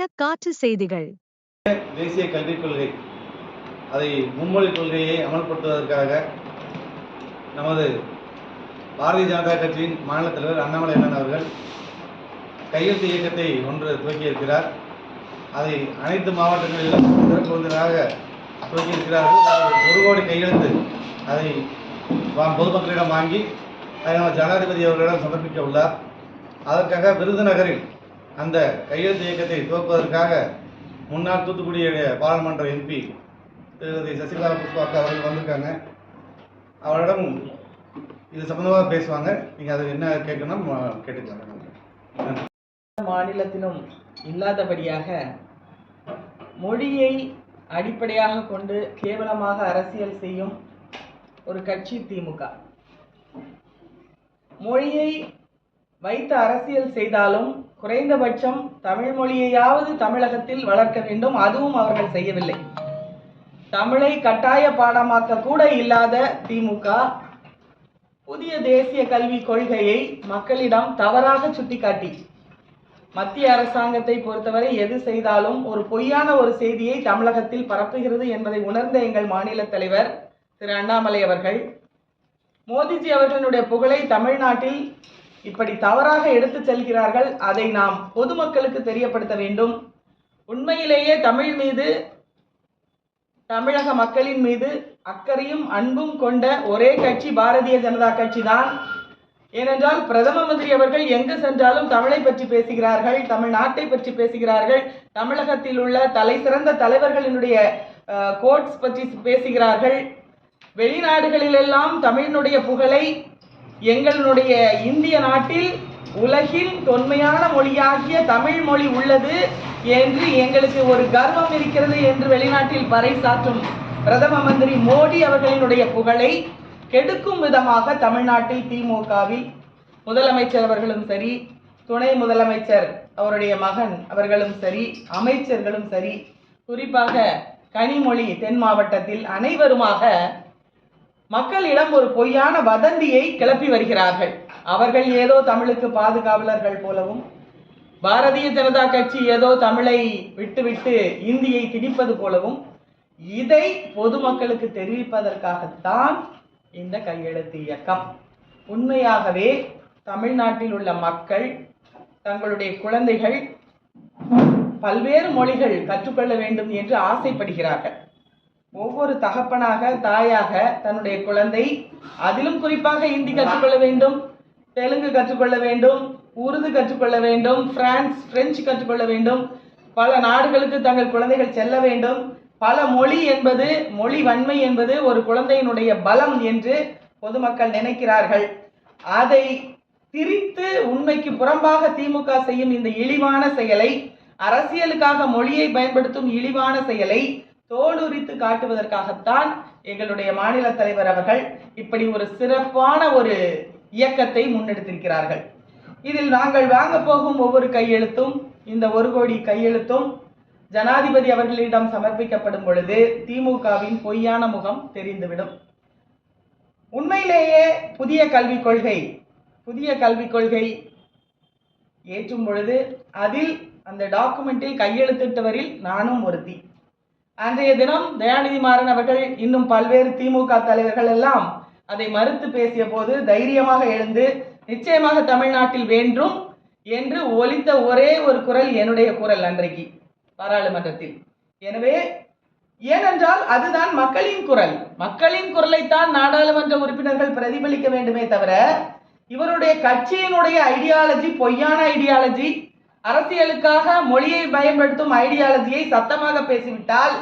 இன்றையன காற்று செய்திகள். தேசிய கல்விக் கொள்கை. அதை மும்மொழி கொள்கையை அமல்படுத்துவதற்காக நமது பாரதிய ஜனதா கட்சியின் மாநில தலைவர் அண்ணாமலை அண்ணன் அவர்கள் கையெழுத்து இயக்கத்தை ஒன்று துவக்கியிருக்கிறார். அதை அனைத்து மாவட்டங்களிலும் சிறப்பு விருந்தினராக துவக்கியிருக்கிறார்கள். ஒரு கோடி கையெழுத்து அதை பொதுமக்களிடம் வாங்கி அதை நம்ம ஜனாதிபதி அவர்களிடம் சமர்ப்பிக்க உள்ளார். அதற்காக விருதுநகரில் அந்த கையெழுத்து இயக்கத்தை துவக்குவதற்காக முன்னாள் தூத்துக்குடியுடைய பாராளுமன்ற எம்பி திருமதி சசிகலா புஷ்பாக்கா அவர்கள் வந்திருக்காங்க. அவரிடம் இது சம்பந்தமாக பேசுவாங்க. நீங்கள் அது என்ன கேட்கணும் கேட்டுக்கலாம். மாநிலத்திலும் இல்லாதபடியாக மொழியை அடிப்படையாக கொண்டு கேவலமாக அரசியல் செய்யும் ஒரு கட்சி திமுக. மொழியை வைத்து அரசியல் செய்தாலும் குறைந்தபட்சம் தமிழ் மொழியையாவது தமிழகத்தில் வளர்க்க வேண்டும். அதுவும் அவர்கள் செய்யவில்லை. தமிழை கட்டாய பாடமாக்க கூட இல்லாத திமுக புதிய தேசிய கல்விக் கொள்கையை மக்களிடம் தவறாக சுட்டிக்காட்டி மத்திய அரசாங்கத்தை பொறுத்தவரை எது செய்தாலும் ஒரு பொய்யான ஒரு செய்தியை தமிழகத்தில் பரப்புகிறது என்பதை உணர்ந்த எங்கள் மாநில தலைவர் திரு அண்ணாமலை அவர்கள் மோடிஜி அவர்களுடைய புகழை தமிழ்நாட்டில் இப்படி தவறாக எடுத்துச் செல்கிறார்கள் அதை நாம் பொதுமக்களுக்கு தெரியப்படுத்த வேண்டும். உண்மையிலேயே தமிழ் மீது தமிழக மக்களின் மீது அக்கறையும் அன்பும் கொண்ட ஒரே கட்சி பாரதிய ஜனதா கட்சி தான் ஏனென்றால் பிரதம மந்திரி அவர்கள் எங்கு சென்றாலும் தமிழை பற்றி பேசுகிறார்கள் தமிழ்நாட்டை பற்றி பேசுகிறார்கள் தமிழகத்தில் உள்ள தலை சிறந்த தலைவர்களினுடைய கோட்ஸ் பற்றி பேசுகிறார்கள். வெளிநாடுகளிலெல்லாம் தமிழினுடைய புகழை எங்களுடைய இந்திய நாட்டில் உலகின் தொன்மையான மொழியாகிய தமிழ் மொழி உள்ளது என்று எங்களுக்கு ஒரு கர்வம் இருக்கிறது என்று வெளிநாட்டில் பறைசாற்றும் பிரதம மந்திரி மோடி அவர்களினுடைய புகழை கெடுக்கும் விதமாக தமிழ்நாட்டில் திமுகவில் முதலமைச்சர் அவர்களும் சரி துணை முதலமைச்சர் அவருடைய மகன் அவர்களும் சரி அமைச்சர்களும் சரி குறிப்பாக கனிமொழி தென் மாவட்டத்தில் அனைவருமாக மக்களிடம் ஒரு பொய்யான வதந்தியை கிளப்பி வருகிறார்கள். அவர்கள் ஏதோ தமிழுக்கு பாதுகாவலர்கள் போலவும் பாரதிய ஜனதா கட்சி ஏதோ தமிழை விட்டுவிட்டு இந்தியை திணிப்பது போலவும் இதை பொதுமக்களுக்கு தெரிவிப்பதற்காகத்தான் இந்த கையெழுத்து இயக்கம். உண்மையாகவே தமிழ்நாட்டில் உள்ள மக்கள் தங்களுடைய குழந்தைகள் பல்வேறு மொழிகள் கற்றுக்கொள்ள வேண்டும் என்று ஆசைப்படுகிறார்கள். ஒவ்வொரு தகப்பனாக தாயாக தன்னுடைய குழந்தை அதிலும் குறிப்பாக ஹிந்தி கற்றுக்கொள்ள வேண்டும் தெலுங்கு கற்றுக்கொள்ள வேண்டும் உருது கற்றுக்கொள்ள வேண்டும் பிரான்ஸ் பிரெஞ்சு கற்றுக்கொள்ள வேண்டும். பல நாடுகளுக்கு தங்கள் குழந்தைகள் செல்ல வேண்டும். பல மொழி என்பது மொழி வன்மை என்பது ஒரு குழந்தையினுடைய பலம் என்று பொதுமக்கள் நினைக்கிறார்கள். அதை திரித்து உண்மைக்கு புறம்பாக திமுக செய்யும் இந்த இழிவான செயலை அரசியலுக்காக மொழியை பயன்படுத்தும் இழிவான செயலை தோலுரித்து காட்டுவதற்காகத்தான் எங்களுடைய மாநில தலைவர் அவர்கள் இப்படி ஒரு சிறப்பான ஒரு இயக்கத்தை முன்னெடுத்திருக்கிறார்கள். இதில் நாங்கள் வாங்க போகும் ஒவ்வொரு கையெழுத்தும் இந்த ஒரு கோடி கையெழுத்தும் ஜனாதிபதி அவர்களிடம் சமர்ப்பிக்கப்படும் பொழுது திமுகவின் பொய்யான முகம் தெரிந்துவிடும். உண்மையிலேயே புதிய கல்விக் கொள்கை புதிய கல்விக் கொள்கை ஏற்றும் பொழுது அதில் அந்த டாக்குமெண்டில் கையெழுத்திட்டவரில் நானும் ஒருத்தி. அன்றைய தினம் தயாநிதி மாறன் அவர்கள் இன்னும் பல்வேறு திமுக தலைவர்கள் எல்லாம் அதை மறுத்து பேசிய போது தைரியமாக எழுந்து நிச்சயமாக தமிழ்நாட்டில் வேண்டும் என்று ஒலித்த ஒரே ஒரு குரல் என்னுடைய குரல் அன்றைக்கு பாராளுமன்றத்தில். எனவே ஏனென்றால் அதுதான் மக்களின் குரல். மக்களின் குரலைத்தான் நாடாளுமன்ற உறுப்பினர்கள் பிரதிபலிக்க வேண்டுமே தவிர இவருடைய கட்சியினுடைய ஐடியாலஜி பொய்யான ஐடியாலஜி அரசியலுக்காக மொழியை பயன்படுத்தும் ஐடியாலஜியை சத்தமாக பேசிவிட்டால்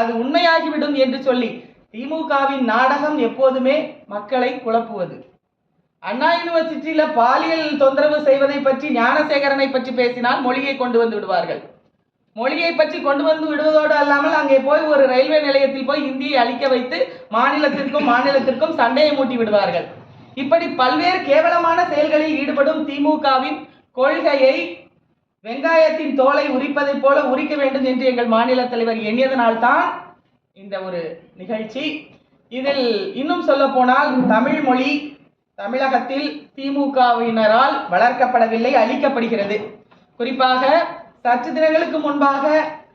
அது உண்மையாகிவிடும் என்று சொல்லி திமுகவின் நாடகம் எப்போதுமே மக்களை குழப்புவது. அண்ணா யூனிவர்சிட்டியில பாலியல் தொந்தரவு செய்வதை பற்றி ஞானசேகரனை பற்றி பேசினால் மொழியை கொண்டு வந்து விடுவார்கள். மொழியை பற்றி கொண்டு வந்து விடுவதோடு அல்லாமல் அங்கே போய் ஒரு ரயில்வே நிலையத்தில் போய் இந்தியை அழிக்க வைத்து மாநிலத்திற்கும் மாநிலத்திற்கும் சண்டையை மூட்டி விடுவார்கள். இப்படி பல்வேறு கேவலமான செயல்களில் ஈடுபடும் திமுகவின் கொள்கையை வெங்காயத்தின் தோலை உரிப்பதைப் போல உரிக்க வேண்டும் என்று எங்கள் மாநில தலைவர் எண்ணியதனால்தான் இந்த ஒரு நிகழ்ச்சி. இதில் இன்னும் சொல்ல போனால் தமிழ் மொழி தமிழகத்தில் திமுகவினரால் வளர்க்கப்படவில்லை அளிக்கப்படுகிறது குறிப்பாக சற்று தினங்களுக்கு முன்பாக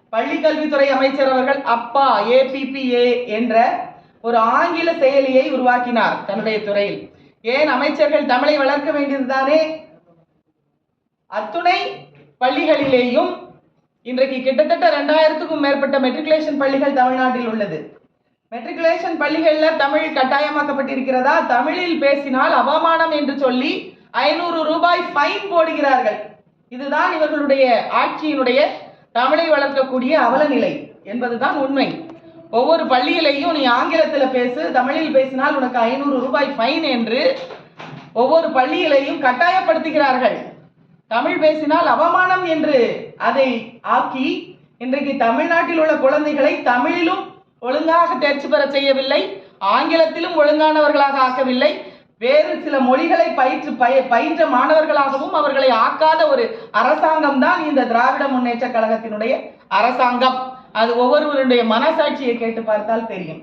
பள்ளி கல்வித்துறை அமைச்சர் அவர்கள் அப்பா ஏபிபிஏ என்ற ஒரு ஆங்கில செயலியை உருவாக்கினார் தன்னுடைய துறையில். ஏன் அமைச்சர்கள் தமிழை வளர்க்க வேண்டியதுதானே? அத்துணை பள்ளிகளிலேயும் இன்றைக்கு கிட்டத்தட்ட ரெண்டாயிரத்துக்கும் மேற்பட்ட மெட்ரிகுலேஷன் பள்ளிகள் தமிழ்நாட்டில் உள்ளது. மெட்ரிகுலேஷன் பள்ளிகளில் தமிழ் கட்டாயமாக்கப்பட்டிருக்கிறதா? தமிழில் பேசினால் அவமானம் என்று சொல்லி ஐநூறு ரூபாய் ஃபைன் போடுகிறார்கள். இதுதான் இவர்களுடைய ஆட்சியினுடைய தமிழை வளர்க்கக்கூடிய அவலநிலை என்பதுதான் உண்மை. ஒவ்வொரு பள்ளியிலையும் நீ ஆங்கிலத்தில் பேசு தமிழில் பேசினால் உனக்கு ஐநூறு ரூபாய் ஃபைன் என்று ஒவ்வொரு பள்ளியிலையும் கட்டாயப்படுத்துகிறார்கள். தமிழ் பேசினால் அவமானம் என்று அதை ஆக்கி இன்றைக்கு தமிழ்நாட்டில் உள்ள குழந்தைகளை தமிழிலும் ஒழுங்காக தேர்ச்சி பெற செய்யவில்லை ஆங்கிலத்திலும் ஒழுங்கானவர்களாக ஆக்கவில்லை வேறு சில மொழிகளை பயிற்று பய பயின்ற மாணவர்களாகவும் அவர்களை ஆக்காத ஒரு அரசாங்கம் தான் இந்த திராவிட முன்னேற்ற கழகத்தினுடைய அரசாங்கம். அது ஒவ்வொருவருடைய மனசாட்சியை கேட்டு பார்த்தால் தெரியும்.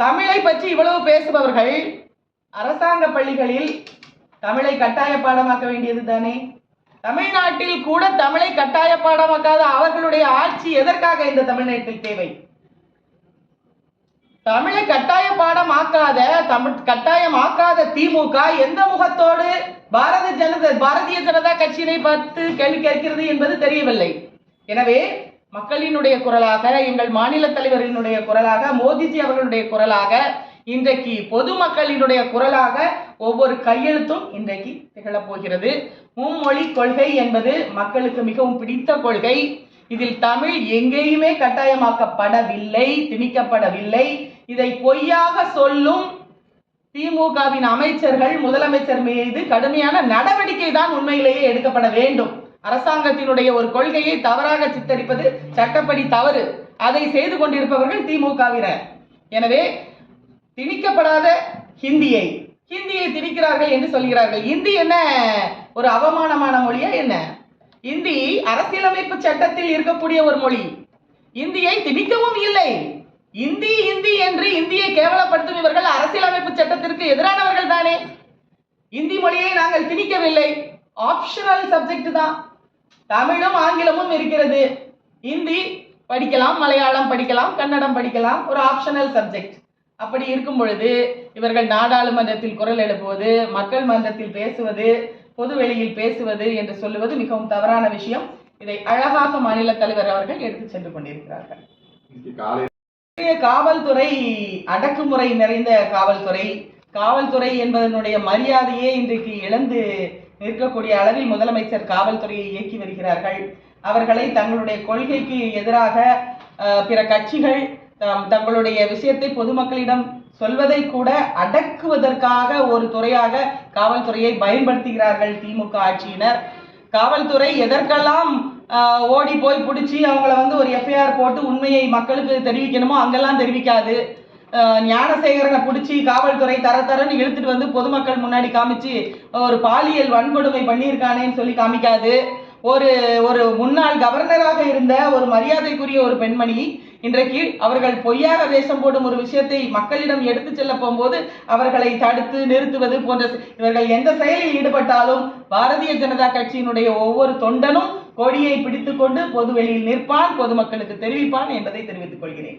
தமிழை பற்றி இவ்வளவு பேசுபவர்கள் அரசாங்க பள்ளிகளில் தமிழை கட்டாய பாடமாக்க வேண்டியது தானே? தமிழ்நாட்டில் கூட தமிழை கட்டாய பாடமாக்காத அவர்களுடைய ஆட்சி எதற்காக இந்த தமிழ்நாட்டில் தேவை? தமிழை கட்டாய பாடம் ஆக்காத தமிழ் கட்டாயம் ஆக்காத திமுக எந்த முகத்தோடு பாரத ஜனதா பாரதிய ஜனதா கட்சியினை பார்த்து கேள்வி கேட்கிறது என்பது தெரியவில்லை. எனவே மக்களினுடைய குரலாக எங்கள் மாநில தலைவரினுடைய குரலாக மோதிஜி அவர்களுடைய குரலாக இன்றைக்கு பொதுமக்களினுடைய குரலாக ஒவ்வொரு கையெழுத்தும் இன்றைக்கு திகழப் போகிறது. மும்மொழி கொள்கை என்பது மக்களுக்கு மிகவும் பிடித்த கொள்கை. இதில் தமிழ் எங்கேயுமே கட்டாயமாக்கப்படவில்லை திணிக்கப்படவில்லை. இதை பொய்யாக சொல்லும் திமுகவின் அமைச்சர்கள் முதலமைச்சர் மீது கடுமையான நடவடிக்கை தான் உண்மையிலேயே எடுக்கப்பட வேண்டும். அரசாங்கத்தினுடைய ஒரு கொள்கையை தவறாக சித்தரிப்பது சட்டப்படி தவறு. அதை செய்து கொண்டிருப்பவர்கள் திமுகவினர். எனவே திணிக்கப்படாத ஹிந்தியை ஹிந்தியை திணிக்கிறார்கள் என்று சொல்கிறார்கள். இந்தி என்ன? ஒரு அவமானமான மொழியா என்ன? இந்தி அரசியலமைப்பு சட்டத்தில் இருக்கக்கூடிய ஒரு மொழி. இந்தியை திணிக்கவும் இல்லை. இந்தி இந்தி என்று இந்தியை கேவலப்படுத்தும் இவர்கள் அரசியலமைப்பு சட்டத்திற்கு எதிரானவர்கள் தானே. இந்தி மொழியை நாங்கள் திணிக்கவில்லை. ஆப்ஷனல் சப்ஜெக்ட் தான். தமிழும் ஆங்கிலமும் இருக்கிறது. இந்தி படிக்கலாம் மலையாளம் படிக்கலாம் கன்னடம் படிக்கலாம் ஒரு ஆப்ஷனல் சப்ஜெக்ட் அப்படி இருக்கும் பொழுது இவர்கள் நாடாளுமன்றத்தில் குரல் எழுப்புவது மக்கள் மன்றத்தில் பேசுவது பொது வெளியில் பேசுவது என்று சொல்லுவது மிகவும் தவறான விஷயம். இதை அழகாக மாநில தலைவர் அவர்கள் எடுத்து சென்று கொண்டிருக்கிறார்கள். காவல்துறை அடக்குமுறை நிறைந்த காவல்துறை. காவல்துறை என்பதனுடைய மரியாதையே இன்றைக்கு இழந்து நிற்கக்கூடிய அளவில் முதலமைச்சர் காவல்துறையை இயக்கி வருகிறார்கள். அவர்களை தங்களுடைய கொள்கைக்கு எதிராக பிற கட்சிகள் தங்களுடைய விஷயத்தை பொதுமக்களிடம் சொல்வதை கூட அடக்குவதற்காக ஒரு துறையாக காவல்துறையை பயன்படுத்துகிறார்கள் திமுக ஆட்சியினர். காவல்துறை எதற்கெல்லாம் ஓடி போய் பிடிச்சி அவங்கள வந்து ஒரு எஃப்ஐஆர் போட்டு உண்மையை மக்களுக்கு தெரிவிக்கணுமோ அங்கெல்லாம் தெரிவிக்காது. ஞானசேகரனை பிடிச்சி காவல்துறை தர தரன்னு இழுத்துட்டு வந்து பொதுமக்கள் முன்னாடி காமிச்சு ஒரு பாலியல் வன்கொடுமை பண்ணியிருக்கானேன்னு சொல்லி காமிக்காது. ஒரு ஒரு முன்னாள் கவர்னராக இருந்த ஒரு மரியாதைக்குரிய ஒரு பெண்மணி இன்றைக்கு அவர்கள் பொய்யாக வேஷம் போடும் ஒரு விஷயத்தை மக்களிடம் எடுத்து செல்ல போகும்போது அவர்களை தடுத்து நிறுத்துவது போன்ற இவர்கள் எந்த செயலில் ஈடுபட்டாலும் பாரதிய ஜனதா கட்சியினுடைய ஒவ்வொரு தொண்டனும் கொடியை பிடித்துக்கொண்டு பொது வெளியில் நிற்பான் பொதுமக்களுக்கு தெரிவிப்பான் என்பதை தெரிவித்துக் கொள்கிறேன்.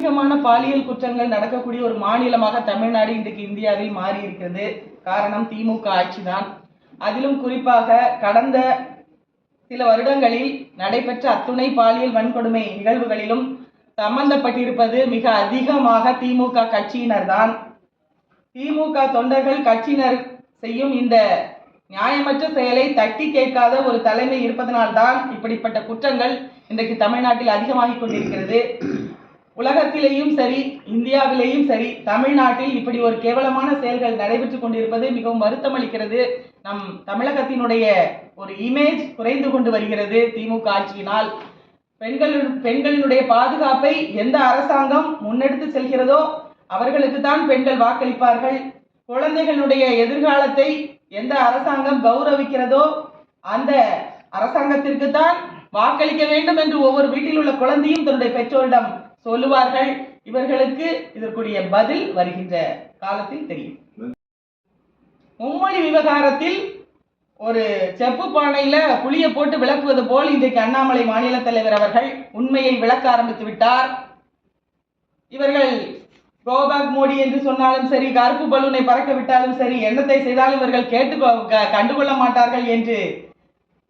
அதிகமான பாலியல் குற்றங்கள் நடக்கக்கூடிய ஒரு மாநிலமாக தமிழ்நாடு இன்றைக்கு இந்தியாவில் மாறி இருக்கிறது காரணம் திமுக ஆட்சிதான். அதிலும் குறிப்பாக கடந்த சில வருடங்களில் நடைபெற்ற அத்துணை பாலியல் வன்கொடுமை நிகழ்வுகளிலும் சம்பந்தப்பட்டிருப்பது மிக அதிகமாக திமுக கட்சியினர்தான். திமுக தொண்டர்கள் கட்சியினர் செய்யும் இந்த நியாயமற்ற செயலை தட்டி கேட்காத ஒரு தலைமை இருப்பதனால்தான் இப்படிப்பட்ட குற்றங்கள் இன்றைக்கு தமிழ்நாட்டில் அதிகமாகிக் கொண்டிருக்கிறது. உலகத்திலேயும் சரி இந்தியாவிலேயும் சரி தமிழ்நாட்டில் இப்படி ஒரு கேவலமான செயல்கள் நடைபெற்றுக் கொண்டிருப்பது மிகவும் வருத்தமளிக்கிறது. நம் தமிழகத்தினுடைய ஒரு இமேஜ் குறைந்து கொண்டு வருகிறது திமுக ஆட்சியினால். பெண்கள் பெண்களினுடைய பாதுகாப்பை எந்த அரசாங்கம் முன்னெடுத்து செல்கிறதோ அவர்களுக்கு தான் பெண்கள் வாக்களிப்பார்கள். குழந்தைகளுடைய எதிர்காலத்தை எந்த அரசாங்கம் கௌரவிக்கிறதோ அந்த அரசாங்கத்திற்கு தான் வாக்களிக்க வேண்டும் என்று ஒவ்வொரு வீட்டில் உள்ள குழந்தையும் தன்னுடைய பெற்றோரிடம் சொல்லுவார்கள். இவர்களுக்கு இதற்குரிய பதில் வருகின்ற காலத்தில் தெரியும். மும்மொழி விவகாரத்தில் ஒரு செப்பு பானையில புளியை போட்டு விளக்குவது போல் இன்றைக்கு அண்ணாமலை மாநில தலைவர் அவர்கள் உண்மையை விளக்க ஆரம்பித்து விட்டார். இவர்கள் கோபாக் மோடி என்று சொன்னாலும் சரி கருப்பு பலூனை பறக்க விட்டாலும் சரி எண்ணத்தை செய்தாலும் இவர்கள் கேட்டு க- கண்டுகொள்ள மாட்டார்கள் என்று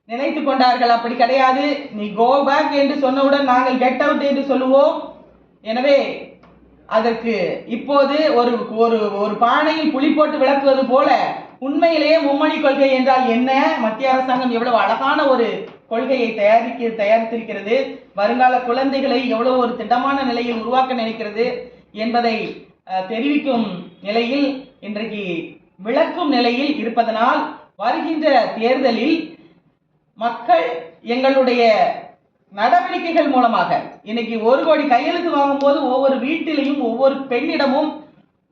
நினைத்து கொண்டார்கள். அப்படி கிடையாது. நீ கோபேக் என்று சொன்னவுடன் நாங்கள் கெட் அவுட் என்று சொல்லுவோம். எனவே அதற்கு இப்போது ஒரு ஒரு ஒரு பானையில் புளி போட்டு விளக்குவது போல உண்மையிலேயே மும்மணி கொள்கை என்றால் என்ன? மத்திய அரசாங்கம் எவ்வளவு அழகான ஒரு கொள்கையை தயாரிக்க தயாரித்திருக்கிறது. வருங்கால குழந்தைகளை எவ்வளவு ஒரு திட்டமான நிலையில் உருவாக்க நினைக்கிறது என்பதை தெரிவிக்கும் நிலையில் இன்றைக்கு விளக்கும் நிலையில் இருப்பதனால் வருகின்ற தேர்தலில் மக்கள் எங்களுடைய நடவடிக்கைகள் மூலமாக. இன்னைக்கு ஒரு கோடி கையெழுத்து வாங்கும்போது ஒவ்வொரு வீட்டிலையும் ஒவ்வொரு பெண்ணிடமும்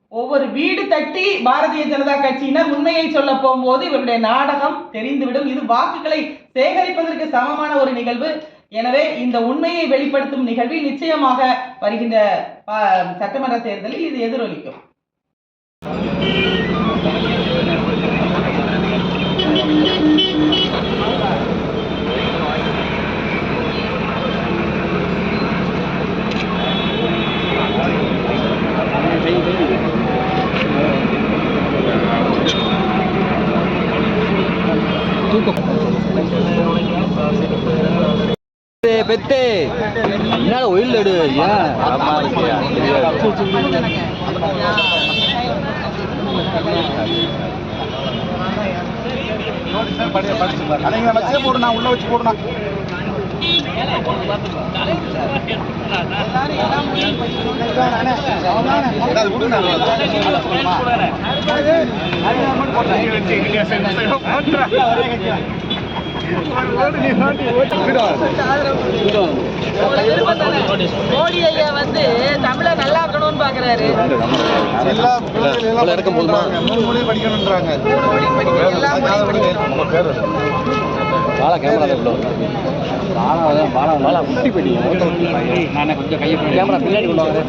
ஒவ்வொரு வீடு தட்டி பாரதிய ஜனதா கட்சியினர் உண்மையை சொல்ல போகும்போது இவருடைய நாடகம் தெரிந்துவிடும். இது வாக்குகளை சேகரிப்பதற்கு சமமான ஒரு நிகழ்வு. எனவே இந்த உண்மையை வெளிப்படுத்தும் நிகழ்வில் நிச்சயமாக வருகின்ற ப- சட்டமன்ற தேர்தலில் இது எதிரொலிக்கும். பெத்து என்னால ஒயில் எடு ஏன் உள்ள வச்சு போடுனா மோடி ஐயா வந்து தமிழை நல்லா இருக்கணும்னு பாக்குறாரு. எல்லா பிள்ளைகள் எல்லாம் இவ்வளவு இறக்கம் போதுமா? மூணு மொழி படிக்கணுன்றாங்க பாலா கேமரா பாலா பாலா பாலா முட்டி போயிட்டீங்க நான் கொஞ்சம் கையை கேமரா பின்னாடி கொண்டு வாங்க.